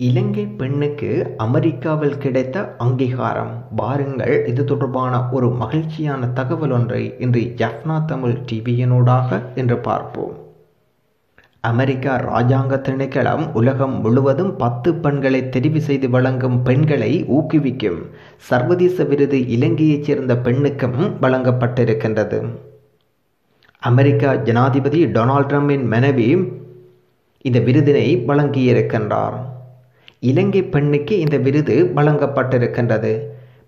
இலங்கை பெண்ணுக்கு அமெரிக்காவில் கிடைத்த அங்கீகாரம். பாருங்கள் இது தொடர்பான ஒரு மகிழ்ச்சியான தகவல் ஒன்றை இன்று ஜஃப்னா தமிழ் டிவியினூடாக இன்று பார்ப்போம். அமெரிக்கா இராஜாங்க திணைக்களம் உலகம் முழுவதும் பத்து பெண்களை தெரிவு செய்து வழங்கும் பெண்களை ஊக்குவிக்கும் சர்வதேச விருது இலங்கையைச் சேர்ந்த பெண்ணுக்கும் வழங்கப்பட்டிருக்கின்றது. அமெரிக்கா ஜனாதிபதி டொனால்ட் ட்ரம்பின் மனைவி இந்த விருதினை வழங்கியிருக்கின்றார். இலங்கை பெண்ணுக்கு இந்த விருது வழங்கப்பட்டிருக்கின்றது.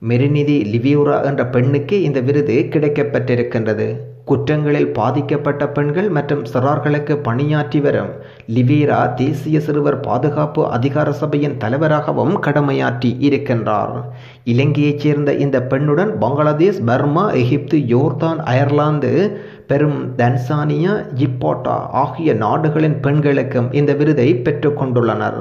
மெரிநிதி லிவியூரா என்ற பெண்ணுக்கு இந்த விருது கிடைக்கப்பட்டிருக்கின்றது. குற்றங்களில் பாதிக்கப்பட்ட பெண்கள் மற்றும் சிறார்களுக்கு பணியாற்றி வரும் லிவேரா தேசிய சிறுவர் பாதுகாப்பு அதிகார சபையின் தலைவராகவும் கடமையாற்றி இருக்கின்றார். இலங்கையைச் சேர்ந்த இந்த பெண்ணுடன் பங்களாதேஷ் பர்மா எகிப்து யோர்தான் அயர்லாந்து பெரும் தன்சானியா ஜிப்போட்டா ஆகிய நாடுகளின் பெண்களுக்கும் இந்த விருதை பெற்றுக்கொண்டுள்ளனர்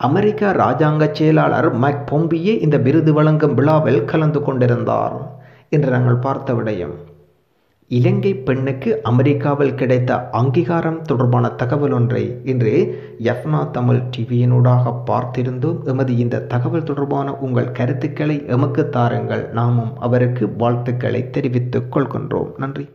அமெரிக்க ராஜாங்க செயலாளர் மைக் பொம்பியே இந்த விருது வழங்கும் விழாவில் கலந்து கொண்டிருந்தார் என்று நாங்கள் பார்த்த விடயம். இலங்கை பெண்ணுக்கு அமெரிக்காவில் கிடைத்த அங்கீகாரம் தொடர்பான தகவல் ஒன்றை இன்று யஃப்னா தமிழ் டிவியினூடாக பார்த்திருந்தோம். எமது இந்த தகவல் தொடர்பான உங்கள் கருத்துக்களை எமக்கு தாருங்கள். நாமும் அவருக்கு வாழ்த்துக்களை தெரிவித்துக் கொள்கின்றோம். நன்றி.